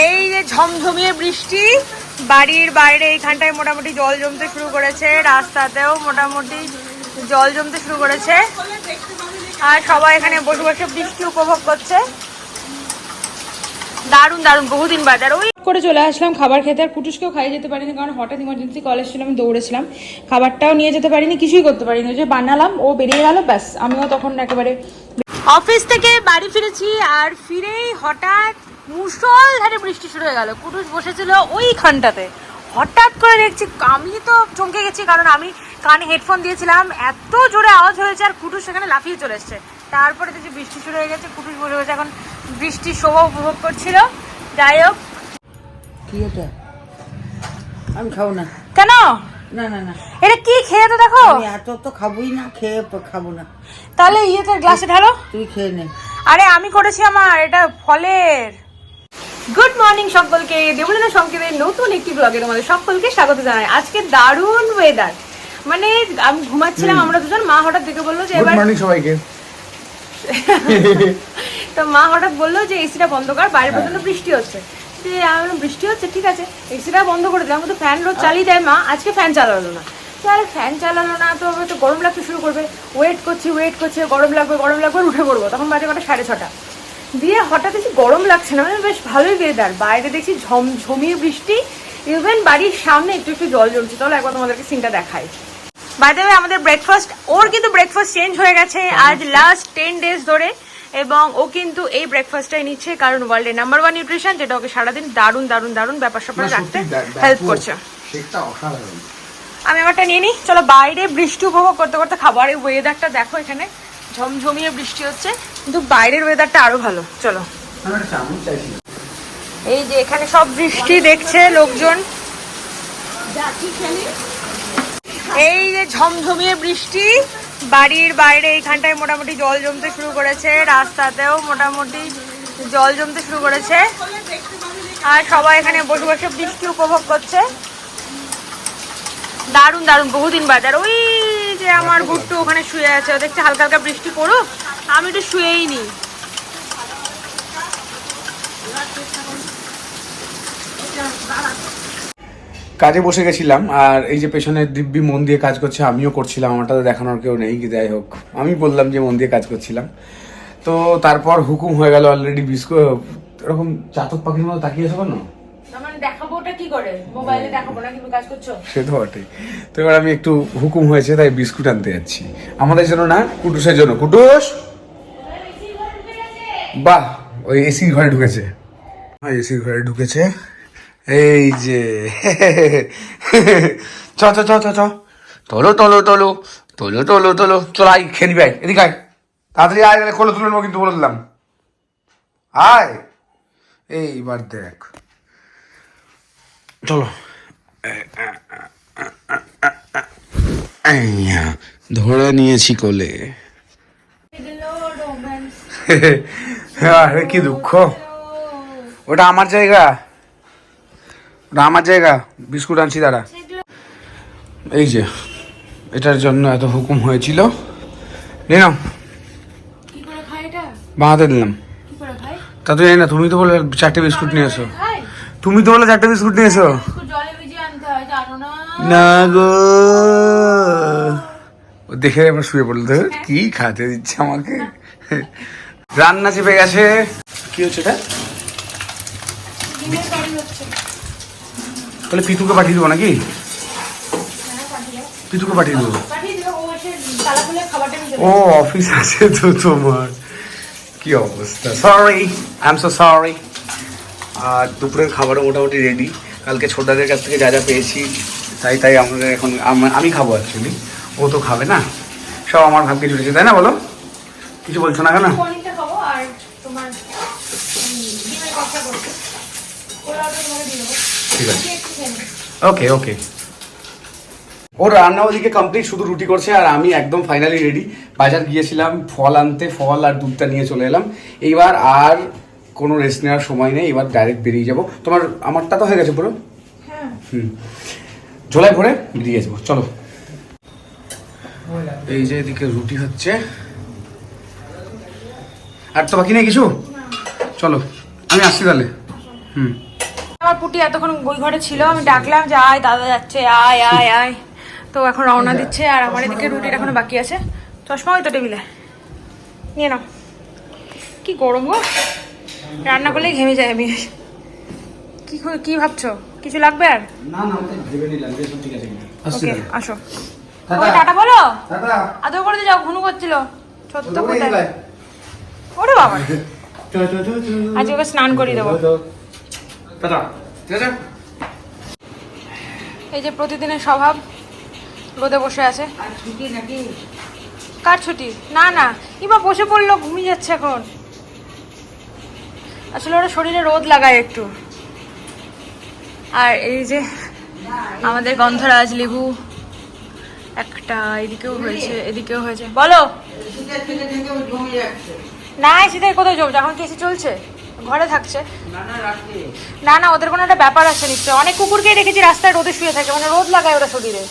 এই যে ঝমঝমিয়ে বৃষ্টি বাড়ির বাইরে এইখানটায় মোটামুটি জল জমতে শুরু করেছে রাস্তাতেও মোটামুটি জল জমতে শুরু করেছে। আর সবাই এখানে বসে বসে বৃষ্টি উপভোগ করছে। দারুণ দারুণ বহুদিন বাদে। আর ওই করে চলে আসলাম খাবার খেতে আর কুটুসকেও খাইয়ে যেতে পারিনি কারণ হঠাৎ ইমার্জেন্সি কলেজ ছিল আমি দৌড়েছিলাম। খাবারটাও নিয়ে যেতে পারিনি কিছুই করতে পারিনি যে বানালাম ও বেরিয়ে গেল ব্যাস আমিও তখন একেবারে অফিস থেকে বাড়ি ফিরেছি আর ফিরেই হঠাৎ মুষলধারে বৃষ্টি শুরু হয়ে গেল। কুটুস বসেছিল ওইখানটাতে। হঠাৎ করে দেখছি আমি তো চমকে গেছি কারণ আমি কানে হেডফোন দিয়েছিলাম। এত জোরে আওয়াজ হয়েছে আর কুটুস সেখানে লাফিয়ে চলে এসছে। তারপরে দেখছি বৃষ্টি শুরু হয়ে গেছে কুটুস বসে বসে এখন বৃষ্টির শোভা উপভোগ করছিল। যাই হোক। কি এটা? আমি খাব না। কেন? না না না। এটা কি খেয়ে তো দেখো। এত তো খাবোই না খেয়ে খাব না। তাহলে ইয়েতে গ্লাসে ঢালো। তুই খেয়ে নে। আরে আমি করেছি আমার এটা ফলের। গুড মর্নিং সকলকে। দেবলীনা সংকেতের নতুন একটি ব্লগে তোমাদের সকলকে স্বাগত জানাই। আজকে দারুণ ওয়েদার মানে আমি ঘুমাচ্ছিলাম আমরা দুজন মা হঠাৎ দেখে বলল যে এবার মর্নিং সবাইকে। তো মা হঠাৎ বলল যে এসিটা বন্ধ কর বাইরে প্রচণ্ড বৃষ্টি হচ্ছে। যে আমি বললাম, বৃষ্টি হচ্ছে ঠিক আছে। এসিটা বন্ধ করে দিলাম তো ফ্যান রোজ চালিয়ে দেয় মা। আজকে ফ্যান চালালো না। তো আরে ফ্যান চালালো না তো তো গরম লাগতে শুরু করবে। ওয়েট করছি ওয়েট করছে গরম লাগবে গরম লাগবে উঠে পড়ব। তখন বাজে কটা সাড়ে ছটা। দিয়ে হঠাৎ দেখছি গরম লাগছে না। মানে বেশ ভালোই ওয়েদার বাইরে দেখছি ঝমঝমিয়ে বৃষ্টি। ইভেন বাড়ির সামনে একটু একটু জল জমছে। চলো একবার তোমাদেরকে সিনটা দেখাই। বাই দ্য আমাদের ব্রেকফাস্ট ওর কিন্তু ব্রেকফাস্ট চেঞ্জ হয়ে গেছে আজ লাস্ট টেন ডেজ ধরে। এবং ও কিন্তু এই ব্রেকফাস্টটাই নিচ্ছে কারণ ওয়ার্ল্ডের নাম্বার ওয়ান নিউট্রিশন যেটা ওকে সারাদিন দারুণ দারুণ দারুণ ব্যাপার স্যাপার রাখতে হেল্প করছে। আমি আমারটা নিয়ে নিই। চলো বাইরে বৃষ্টি উপভোগ করতে করতে খাব আর এই ওয়েদারটা দেখো এখানে। ঝমঝমিয়ে বৃষ্টি হচ্ছে, কিন্তু বাইরের ওয়েদারটা আরও ভালো। চলো। এই যে এখানে সব বৃষ্টি দেখছে লোকজন। এই যে ঝমঝমিয়ে বৃষ্টি, বাড়ির বাইরে এইখানটায় মোটামুটি জল জমতে শুরু করেছে, রাস্তাতেও মোটামুটি জল জমতে শুরু করেছে। আর সবাই এখানে বসে বসে বৃষ্টি উপভোগ করছে। দারুণ দারুণ, বহুদিন বাজার। ওই যে আমার গুট্টু ওখানে শুয়ে আছে ও দেখছে হালকা হালকা বৃষ্টি পড়ুক আমি একটু শুয়েই নি। কাজে বসে গেছিলাম আর এই যে পেছনে দিব্যি মন দিয়ে কাজ করছে আমিও করছিলাম আমারটা তো দেখানোর কেউ নেই কি যাই হোক। আমি বললাম যে মন দিয়ে কাজ করছিলাম। তো তারপর হুকুম হয়ে গেল অলরেডি বিস্কুট এরকম চাতক পাখির মতো তাকিয়েছো কেন? মানে দেখাবো ওটা কি করে? মোবাইলে দেখাবো না কিন্তু কাজ করছ? সে তো বটেই। তো এবার আমি একটু হুকুম হয়েছে তাই বিস্কুট আনতে যাচ্ছি। আমাদের জন্য না কুটুসের জন্য। কুটুস! বাহ! ওই এসি ঘরে ঢুকেছে। হ্যাঁ এসি ঘরে ঢুকেছে। এই যে। চ চ চ চ চ। তোলো তোলো তোলো। তোলো তোলো তোলো। চল আই খেয়ে নিবি আয়। এদিকে আয়। তাড়াতাড়ি আয় গেলে কোলে তুলে নেব কিন্তু বলে দিলাম। আয়! এইবার দেখ। চলো। ধরে নিয়েছি কোলে। আরে কি দুঃখ। ওটা আমার জায়গা। ওটা আমার জায়গা। বিস্কুট আনছি দাঁড়া। এই যে এটার জন্য এত হুকুম হয়েছিল। নে নাও। কি করে খাই এটা? বাঁধাতে দিলাম। কি করে খাই তা তুই জানি না তুমি তো বলে চারটে বিস্কুট নিয়ে এসো। খাই তুমি তো বলে চারটে বিস্কুট নিয়ে এসো একটু জলে ভিজিয়ে আনতে হয় জানো না। গো। দেখে আমার শুয়ে পড়ল। তো কি খাতে দিচ্ছে আমাকে? রান্না চেপে গেছে। কি হচ্ছে এটা? তাহলে পিতুকে পাঠিয়ে দেবো নাকি? পিতুকে পাঠিয়ে দেবো। ও অফিস আছে তো তোমার। কি অবস্থা? Sorry I am so sorry আর দুপুরের খাবারও মোটামুটি রেডি কালকে ছোটাদের কাছ থেকে যা যা পেয়েছি তাই তাই আমাদের এখন আমি খাব অ্যাকচুয়ালি ও তো খাবে না? সব আমার ভাগ্যে জুটেছে তাই না বলো? কিছু বলছো না কেন? ঠিক আছে। ওকে ওকে ওর রান্না ওদিকে কমপ্লিট শুধু রুটি করছে আর আমি একদম ফাইনালি রেডি বাজার গিয়েছিলাম ফল আনতে ফল আর দুধটা নিয়ে চলে এলাম। এইবার আর কোনো রেস্ট নেওয়ার সময় নেই এবার ডাইরেক্ট বেরিয়ে যাব। তোমার আমারটা তো হয়ে গেছে পুরো? হ্যাঁ। হুম। ঝোলায় ভরে বেরিয়ে যাব চলো। এই যে এদিকে রুটি হচ্ছে। আর তো বাকি নেই কিছু? চলো আমি আসছি তাহলে। হুম। আমার পুটি এতক্ষণ ওই ঘরে ছিল আমি ডাকলাম যে আয় দাদা যাচ্ছে আয় আয় আয়। তো এখন রওনা দিচ্ছে আর আমার এদিকে রুটির এখনও বাকি আছে। চশমা ওই তো টেবিলে। নিয়ে নাও। কি গরম গো। রান্না করলে ঘেমে যায় আমি। কি কি ভাবছ? কিছু লাগবে আর? না না ভেবে নিলাম যে সব ঠিক আছে ওকে আসো। টাটা। বলো? আদৌ করে দিয়ে যাও ঘুনু করছিল। সত্য কোথায়? ওরে বাবা। আজ ওকে স্নান করিয়ে দেবো। টাটা। ঠিক আছে এই যে প্রতিদিনের স্বভাব রোদে বসে আছে। আর ছুটি নাকি? কার ছুটি? না না। কিবা বসে পড়ল ঘুমিয়ে যাচ্ছে এখন। আসলে ওরা শরীরে রোদ লাগায় একটু। আর এই যে আমাদের গন্ধরাজ লেবু, একটা এদিকেও হয়েছে এদিকেও হয়েছে। বলো। না শীতে কোথায় জমছে এখন কেসি চলছে, ঘরে থাকছে। না না, ওদের কোনো একটা ব্যাপার আছে নিশ্চয় অনেক কুকুরকে দেখেছি রাস্তায় রোদে শুয়ে থাকে মানে রোদ লাগায় ওরা শরীরে।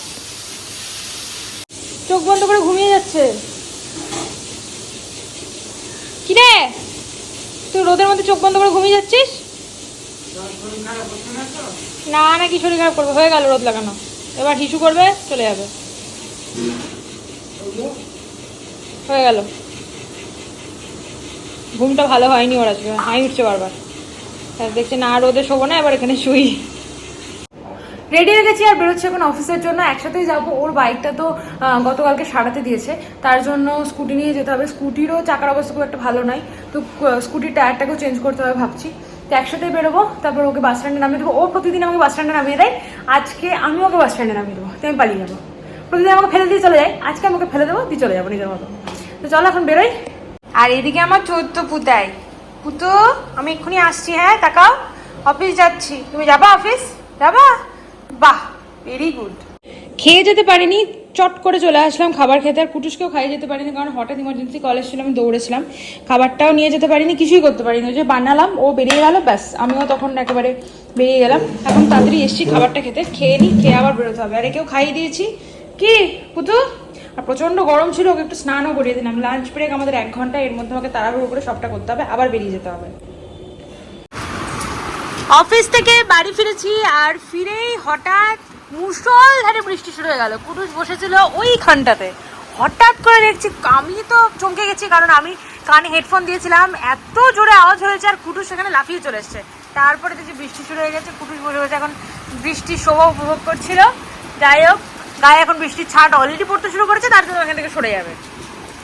চোখ বন্ধ করে ঘুমিয়ে যাচ্ছে। কি রে তুই রোদের মধ্যে চোখ বন্ধ করে ঘুমিয়ে যাচ্ছিস? না না, কি শরীর খারাপ করবে? হয়ে গেল রোদ লাগানো। এবার হিসু করবে, চলে যাবে। হয়ে গেল। ঘুমটা ভালো হয়নি ওর আজকে। হাই উঠছে বারবার। দেখছে না, রোদে শোবো না, এবার এখানে শুই। রেডি হয়ে গেছি আর বেরোচ্ছি এখন অফিসের জন্য। একসাথেই যাব। ওর বাইকটা তো গতকালকে সারাতে দিয়েছে। তার জন্য স্কুটি নিয়ে যেতে হবে। স্কুটিরও চাকার অবস্থা খুব একটা ভালো নয় তো স্কুটির টায়ারটাকেও চেঞ্জ করতে হবে ভাবছি। তো একসাথেই বেরোবো। তারপর ওকে বাস স্ট্যান্ডে নামিয়ে দেবো। ও প্রতিদিন আমাকে বাস স্ট্যান্ডে নামিয়ে দেয়। আজকে আমি ওকে বাস স্ট্যান্ডে নামিয়ে দেবো। তো আমি পালিয়ে যাব। প্রতিদিন আমাকে ফেলে দিয়ে চলে যায়। আজকে আমাকে ফেলে দেবো, দিয়ে চলে যাব নিজের মতো। তো চলো এখন বেরোই। আর এদিকে আমার চোদ্দ পুতাই। পুতো, আমি এক্ষুনি আসছি হ্যাঁ? তাকাও। অফিস যাচ্ছি। তুমি যাবা অফিস? যাবা? বাহ ভেরি গুড খেয়ে যেতে পারিনি, চট করে চলে আসলাম খাবার খেতে, আর কুটুসকেও খাইয়ে যেতে পারিনি, কারণ হঠাৎ ইমার্জেন্সি কলেজ ছিল আমি দৌড়েছিলাম। খাবারটাও নিয়ে যেতে পারিনি, কিছুই করতে পারিনি যে বানালাম, ও বেরিয়ে গেল, ব্যাস, আমিও তখন একেবারে বেরিয়ে গেলাম। এখন তাড়াতাড়ি এসছি খাবারটা খেতে, খেয়ে নিই খেয়ে আবার বেরোতে হবে। আর একেও খাইয়ে দিয়েছি। কি, পুতু? আর প্রচণ্ড গরম ছিল, ওকে একটু স্নানও করিয়ে দিলাম। লাঞ্চ ব্রেক আমাদের এক ঘণ্টা, এর মধ্যে আমাকে তাড়াহুড়ো করে সবটা করতে হবে, আবার বেরিয়ে যেতে হবে। অফিস থেকে বাড়ি ফিরেছি আর ফিরেই হঠাৎ মুষলধারে বৃষ্টি শুরু হয়ে গেল। পুরুষ বসেছিল ওইখানটাতে। হঠাৎ করে দেখছি আমি তো চমকে গেছি, কারণ আমি কানে হেডফোন দিয়েছিলাম। এত জোরে আওয়াজ হয়েছে আর কুটুস সেখানে লাফিয়ে চলে এসছে। তারপরে দেখছি বৃষ্টি শুরু হয়ে গেছে, কুটুস বসে বসে এখন বৃষ্টির শোভা উপভোগ করছিল। যাই হোক, গায়ে এখন বৃষ্টির ছাট অলরেডি পড়তে শুরু করেছে, তার জন্য এখান থেকে সরে যাবে।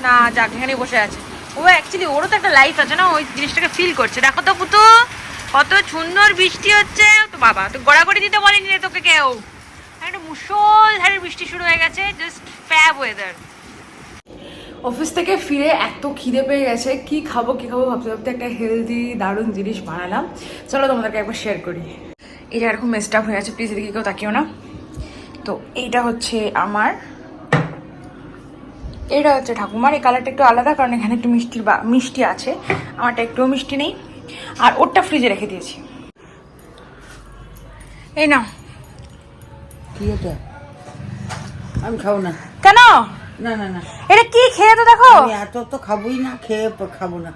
না, যাক, এখানেই বসে আছে। ও অ্যাকচুয়ালি ওরও তো একটা লাইফ আছে না, ওই জিনিসটাকে ফিল করছে। দেখো তো পুতু কত সুন্দর বৃষ্টি হচ্ছে। তো বাবা, তো গড়াগড়ি দিতে বলেনি রে তোকে কেউ। একটা মুসলধারে বৃষ্টি শুরু হয়ে গেছে জাস্ট ফ্যাব ওয়েদার অফিস থেকে ফিরে এত খিদে পেয়ে গেছে, কি খাব কি খাব ভাবতে ভাবতে একটা হেলদি দারুণ জিনিস বানালাম। চলো তোমাদেরকে একবার শেয়ার করি। এটা এরকম মেস্ট আপ হয়ে আছে প্লিজ এদিকে কেউ তাকিও না। তো এইটা হচ্ছে আমার এটা হচ্ছে ঠাকুমার, এই কালারটা একটু আলাদা, কারণ এখানে একটু মিষ্টির বা, মিষ্টি আছে। আমারটা একটুও মিষ্টি নেই। আর ওরটা ফ্রিজে রেখে দিয়েছি। এই না কি এটা? আমি খাব না। কেন? না না না। এটা কি খেয়ে তো দেখো। এত তো খাবোই না খেয়ে খাব না।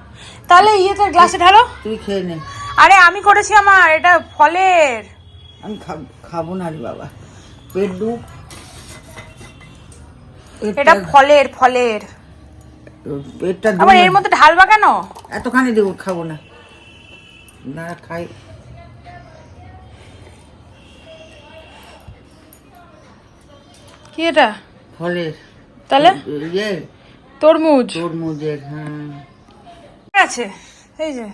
তাহলে ইয়েতে গ্লাসে ঢালো। তুই খেয়ে নে। আরে আমি করেছি আমার এটা ফলের। আমি খাব- খাব না রে বাবা। পেট এটা ফলের ফলের। পেটটা ডুব এর মধ্যে ঢালবা কেন? এতখানি দেবো খাব না। না খাই। কি এটা? ফলের। তাহলে? ইয়ে। তরমুজ। তরমুজের হ্যাঁ। আছে? এই যে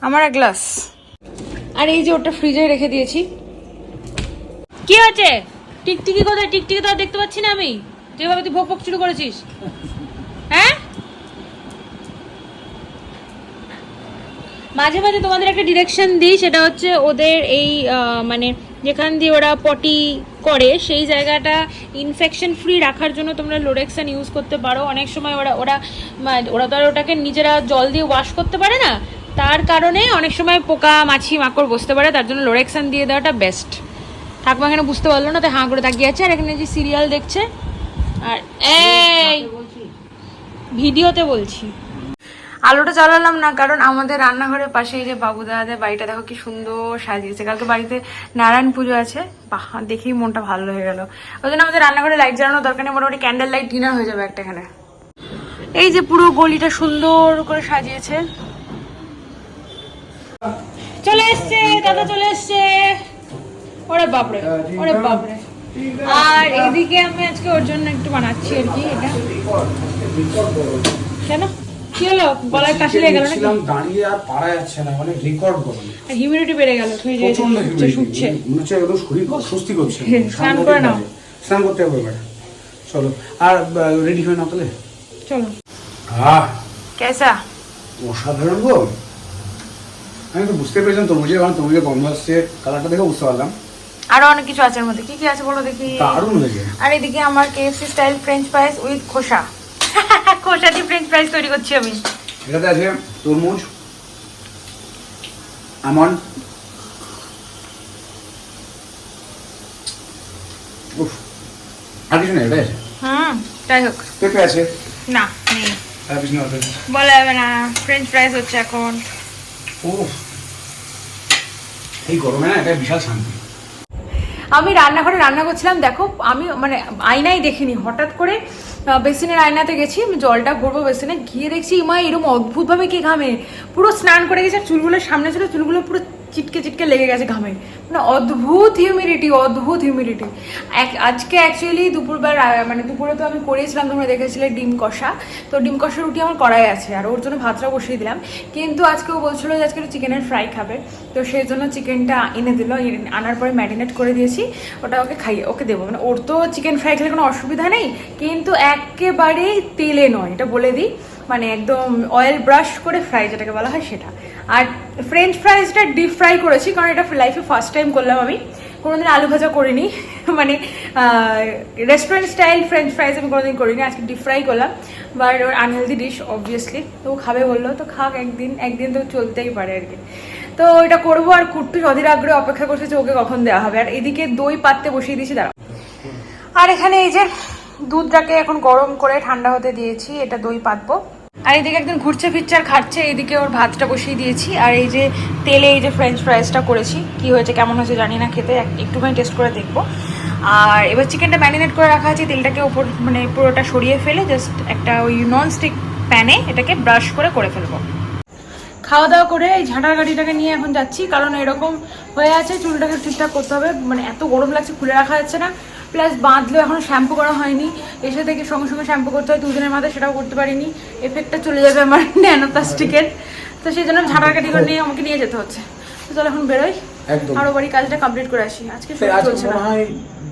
আমার এক গ্লাস। আর এই যে ওটা ফ্রিজে রেখে দিয়েছি। কি হচ্ছে টিকটিকি কোথায়? টিকটিকি তো দেখতে পাচ্ছি না আমি। যেভাবে তুই ভোগ ভোগ শুরু করেছিস। হ্যাঁ? মাঝে মাঝে তোমাদের একটা ডিরেকশন দিই সেটা হচ্ছে ওদের এই মানে যেখান দিয়ে ওরা পটি করে সেই জায়গাটা ইনফেকশন ফ্রি রাখার জন্য তোমরা লোরেক্সান ইউজ করতে পারো। অনেক সময় ওরা ওরা ওরা তো আর ওটাকে নিজেরা জল দিয়ে ওয়াশ করতে পারে না। তার কারণে অনেক সময় পোকা মাছি মাকড় বসতে পারে তার জন্য লোরেক্সান দিয়ে দেওয়াটা বেস্ট ঠাকুমা এখানে বুঝতে পারল না তাই হাঁ করে তাকিয়ে আছে আর এখানে যে সিরিয়াল দেখছে আর এই ভিডিওতে বলছি। আলোটা জ্বালালাম না, কারণ আমাদের রান্নাঘরের পাশে এই যে বাবু দাদাদের বাড়িটা, দেখো কি সুন্দর সাজিয়েছে কালকে বাড়িতে নারায়ণ পুজো আছে। বাহ, দেখেই মনটা ভালো হয়ে গেল। ওই জন্য আমাদের রান্নাঘরে লাইট জ্বালানোর দরকার নেই, মোটামুটি ক্যান্ডেল লাইট ডিনার হয়ে যাবে একটা এখানে। এই যে পুরো গলিটা সুন্দর করে সাজিয়েছে। চলে এসছে, দাদা চলে এসছে। ওরে বাপরে ওরে বাপরে। আর এইদিকে আমি আজকে ওর জন্য একটু বানাচ্ছি আর কি এটা। কেন? কি হলো? গলায় কাশি লেগে গেল নাকি? ছিলাম দাঁড়িয়ে আর পারা যাচ্ছে না মানে রেকর্ড গরম হিউমিডিটি বেড়ে গেল তুমি যে শুচ্ছে শুচ্ছে। মনে হচ্ছে একদম শরীর স্বস্তি করছে। হ্যাঁ, স্নান করে নাও। স্নান করতে হবে এবার। চলো আর রেডি হয়ে নাও তাহলে? চলো। আহ কেসা? অসাধারণ গো। আমি তো বুঝতে পেরেছিলাম তরমুজের কারণ তরমুজের গন্ধ আসছে কালারটা দেখে বুঝতে পারলাম। আরও অনেক কিছু আছে এর মধ্যে। কি কি আছে বলো দেখি। দারুণ হয়েছে। আর এদিকে আমার KFC style french fries with খোসা। খোসা দিয়ে ফ্রেঞ্চ ফ্রাইস তৈরি করছি আমি। এটাতে আছে তরমুজ আমন্ড উফ আর কিছু নেই এটাই আছে হুম যাই হোক। পেঁপে আছে। না নেই। আর কিছু নেই বলা যাবে না ফ্রেঞ্চ ফ্রাইস হচ্ছে এখন। উফ এই গরমে না এটা বিশাল শান্তি। আমি রান্নাঘরে রান্না করছিলাম দেখো আমি মানে আয়নাই দেখিনি হঠাৎ করে বেসিনের আয়নাতে গেছি, আমি জলটা ভরবো বেসিনে, গিয়ে দেখছি মা এরকম অদ্ভুতভাবে কে ঘামে। পুরো স্নান করে গেছে চুলগুলো সামনে ছিল, চুলগুলো পুরো চিটকে চিটকে লেগে গেছে ঘামে। মানে অদ্ভুত হিউমিডিটি অদ্ভুত হিউমিডিটি আজকে অ্যাকচুয়ালি দুপুরবেলা মানে দুপুরে তো আমি করেছিলাম, তোমরা দেখেছিলে ডিম কষা। তো ডিম কষা রুটি আমার করাই আছে, আর ওর জন্য ভাতটা বসিয়ে দিলাম। কিন্তু আজকে ও বলছিল যে আজকে চিকেনের ফ্রাই খাবে। তো সেই জন্য চিকেনটা এনে দিল আনার পরে ম্যারিনেট করে দিয়েছি। ওটা ওকে খাইয়ে, ওকে দেবো। মানে ওর তো চিকেন ফ্রাই খেলে কোনো অসুবিধা নেই, কিন্তু একেবারেই তেলে নয়, এটা বলে দিই। মানে একদম অয়েল ব্রাশ করে ফ্রাই যেটাকে বলা হয় সেটা। আর ফ্রেঞ্চ ফ্রাইসটা ডিপ ফ্রাই করেছি, কারণ এটা লাইফে ফার্স্ট টাইম করলাম আমি। কোনোদিন আলু ভাজা করিনি। মানে রেস্টুরেন্ট স্টাইল ফ্রেঞ্চ ফ্রাইজ আমি কোনোদিন করিনি, আজকে ডিপ ফ্রাই করলাম। বাট ওর আনহেলদি ডিশ অবভিয়াসলি তো খাবে বলল, তো খাক, একদিন একদিন তো চলতেই পারে আর কি। তো এটা করব আর কুট্টু অধীর আগ্রহে অপেক্ষা করছে যে ওকে কখন দেওয়া হবে। আর এদিকে দই পাততে বসিয়ে দিয়েছি দাঁড়া আর এখানে এই যে দুধটাকে এখন গরম করে ঠান্ডা হতে দিয়েছি, এটা দই পাতবো। আর এদিকে একদিন ঘুরছে ফিরছে খাচ্ছে এইদিকে ওর ভাতটা বসিয়ে দিয়েছি। আর এই যে তেলে এই যে ফ্রেঞ্চ ফ্রাইসটা করেছি, কি হয়েছে, কেমন হয়েছে জানি না খেতে, এক- একটুখানি টেস্ট করে দেখব। আর এবার চিকেনটা ম্যারিনেট করে রাখা আছে, তেলটাকে ওপর মানে পুরোটা সরিয়ে ফেলে জাস্ট একটা ওই নন স্টিক প্যানে এটাকে ব্রাশ করে করে ফেলব। খাওয়া দাওয়া করে এই ঝাঁটার গাড়িটাকে নিয়ে এখন যাচ্ছি, কারণ এরকম হয়ে আছে, চুলটাকে ঠিকঠাক করতে হবে মানে এত গরম লাগছে, খুলে রাখা যাচ্ছে না। প্লাস বাঁধলেও এখনও শ্যাম্পু করা হয়নি। এসে থেকে সঙ্গে সঙ্গে শ্যাম্পু করতে হয় দুদিনের মাথায় সেটাও করতে পারিনি। এফেক্টটা চলে যাবে আমার ন্যানো প্লাস্টিকের তো সেই জন্য ঝাঁটার করে নিয়ে আমাকে নিয়ে যেতে হচ্ছে। তো চলো এখন বেরোই। একদম। আরও বাড়ি কাজটা কমপ্লিট করে আসি। আজকে চলছে না।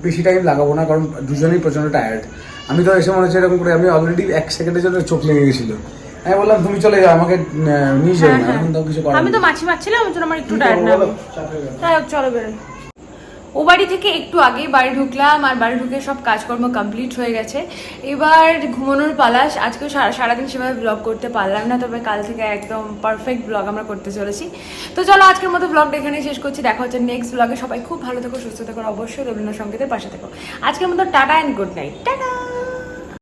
বেশি টাইম লাগাবো না কারণ দুজনেই প্রচণ্ড টায়ার্ড আমি তো এসে মনে হচ্ছে এরকম করে আমি অলরেডি এক সেকেন্ডের জন্য চোখ লেগে গেছিল। আমি বললাম তুমি চলে যাও আমাকে নিয়ে যাও হ্যাঁ, না হ্যাঁ। এখন তো কিছু করার আমি তো মাছি মারছিলাম আমার একটু টায়ার্ড না। হোক চলো বেরোই। ও বাড়ি থেকে একটু আগে বাড়ি ঢুকলাম, আর বাড়ি ঢুকে সব কাজকর্ম কমপ্লিট হয়ে গেছে। এবার ঘুমানোর পালাস, আজকেও সারা, সারাদিন সেভাবে ব্লগ করতে পারলাম না, তবে কাল থেকে একদম পারফেক্ট ব্লগ আমরা করতে চলেছি। তো চলো আজকের মতো ব্লগটা এখানে শেষ করছি, দেখা হচ্ছে নেক্সট ব্লগে সবাই খুব ভালো থেকো, সুস্থ থাকো অবশ্যই রবীন্দ্র সঙ্গীতের পাশে থাকো। আজকের মতো tata and good night tata!